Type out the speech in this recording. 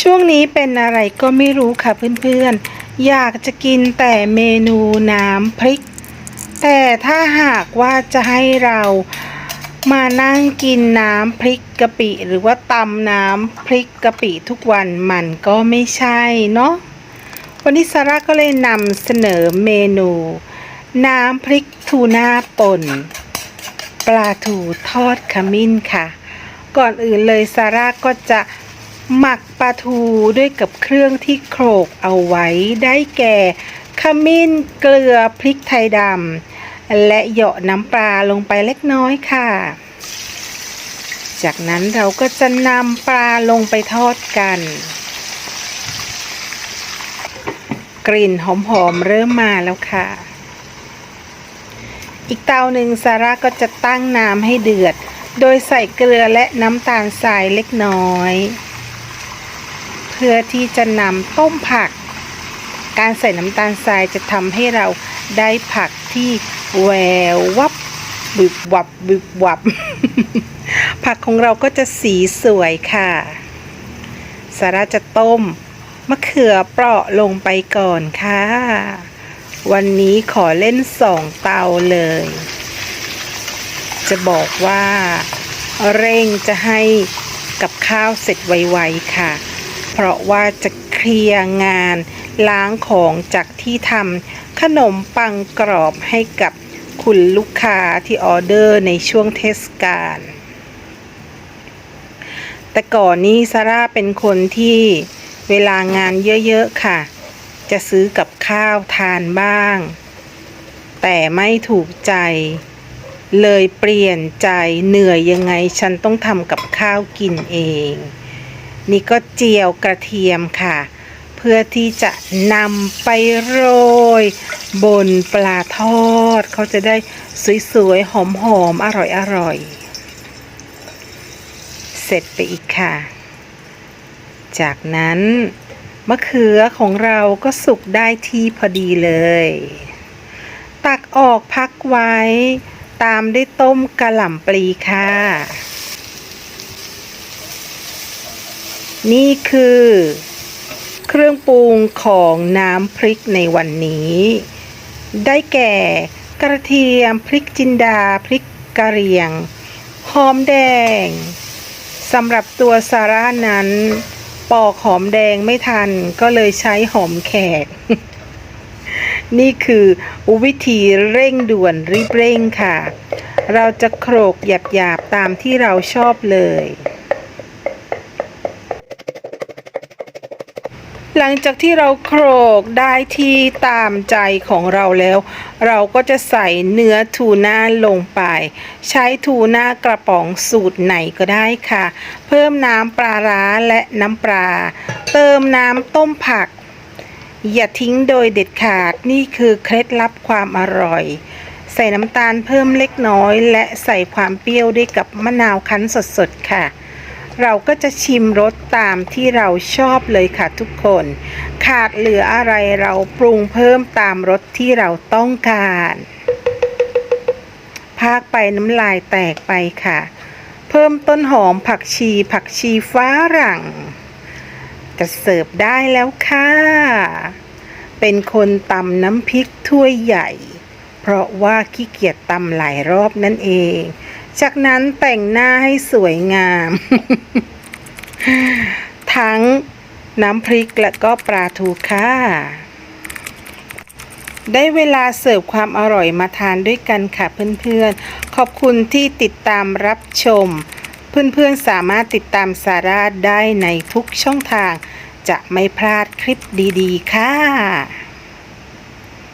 ช่วงนี้เป็นอะไรก็ไม่รู้ค่ะเพื่อนๆ อยากจะกินแต่เมนูน้ำพริก แต่ถ้าหากว่าจะให้เรามานั่งกินน้ำพริกกะปิ หรือว่าตำน้ำพริกกะปิทุกวันมันก็ไม่ใช่เนาะวันนี้ซาร่าก็เลยนำเสนอเมนู น้ำพริกทูน่าป่น ปลาทูทอดขมิ้นค่ะ ก่อนอื่นเลยซาร่าก็จะ หมักปลาทูด้วยกับเครื่องที่โขลกเอาไว้ได้แก่ขมิ้นเกลือพริกไทยดำและเหยาะน้ำปลาลงไปเล็กน้อยค่ะ จากนั้นเราก็จะนำปลาลงไปทอดกัน กลิ่นหอมๆเริ่มมาแล้วค่ะ อีกเตาหนึ่งซาร่าก็จะตั้งน้ำให้เดือด โดยใส่เกลือและน้ำตาลทรายเล็กน้อย พื่อที่จะนำต้มผัก การใส่น้ำตาลทรายจะทำให้เราได้ผักที่แวววับบึบวับบึบวับ ผักของเราก็จะสีสวยค่ะซาร่าจะต้มมะเขือเปราะลงไปก่อนค่ะ วันนี้ขอเล่นสองเตาเลย จะบอกว่า เร่งจะให้กับข้าวเสร็จไวๆค่ะ เพราะว่าจะเคลียร์งานล้างของจากที่ทำขนมปังกรอบให้กับคุณลูกค้าที่ออเดอร์ในช่วงเทศกาล แต่ก่อนนี้ซาร่าเป็นคนที่เวลางานเยอะๆค่ะ จะซื้อกับข้าวทานบ้าง แต่ไม่ถูกใจ เลยเปลี่ยนใจเหนื่อยยังไงฉันต้องทำกับข้าวกินเอง นี่ก็เจียวกระเทียมค่ะ เพื่อที่จะนำไปโรย บนปลาทอด เขาจะได้สวยๆ หอมๆ อร่อยๆ เสร็จไปอีกค่ะ จากนั้นมะเขือของเราก็สุกได้ที่พอดีเลย ตักออกพักไว้ ตามด้วยต้มกระหล่ำปลีค่ะ นี่คือ เครื่องปรุงของน้ำพริกในวันนี้ ได้แก่ กระเทียมพริกจินดาพริกกะเหรี่ยง หอมแดงสำหรับตัวซาร่านั้น ปอกหอมแดงไม่ทันก็เลยใช้หอมแขก นี่คือวิธีเร่งด่วนรีบเร่งค่ะ เราจะโขลกหยาบๆตามที่เราชอบเลย หลังจากที่เราโขลกได้ที่ตามใจของเราแล้ว เราก็จะใส่เนื้อทูน่าลงไป ใช้ทูน่ากระป๋องสูตรไหนก็ได้ค่ะ เพิ่มน้ำปลาร้าและน้ำปลา เติมน้ำต้มผัก อย่าทิ้งโดยเด็ดขาดนี่คือเคล็ดลับความอร่อย ใส่น้ำตาลเพิ่มเล็กน้อย และใส่ความเปรี้ยวด้วยกับมะนาวคั้นสดๆค่ะ เราก็จะชิมรสตามที่เราชอบเลยค่ะทุกคน ขาดเหลืออะไรเราปรุงเพิ่มตามรสที่เราต้องการพากไปน้ำลายแตกไปค่ะ เพิ่มต้นหอมผักชีผักชีฟ้าหลังจะเสิร์ฟได้แล้วค่ะ เป็นคนตำน้ำพริกถ้วยใหญ่ เพราะว่าขี้เกียจตำหลายรอบนั่นเอง จากนั้นแต่งหน้าให้สวยงาม ทั้งน้ำพริกและก็ปลาทูค่ะ ได้เวลาเสิร์ฟความอร่อยมาทานด้วยกันค่ะเพื่อนๆ ขอบคุณที่ติดตามรับชม เพื่อนๆสามารถติดตามสาระได้ในทุกช่องทาง จะไม่พลาดคลิปดีๆ ค่ะ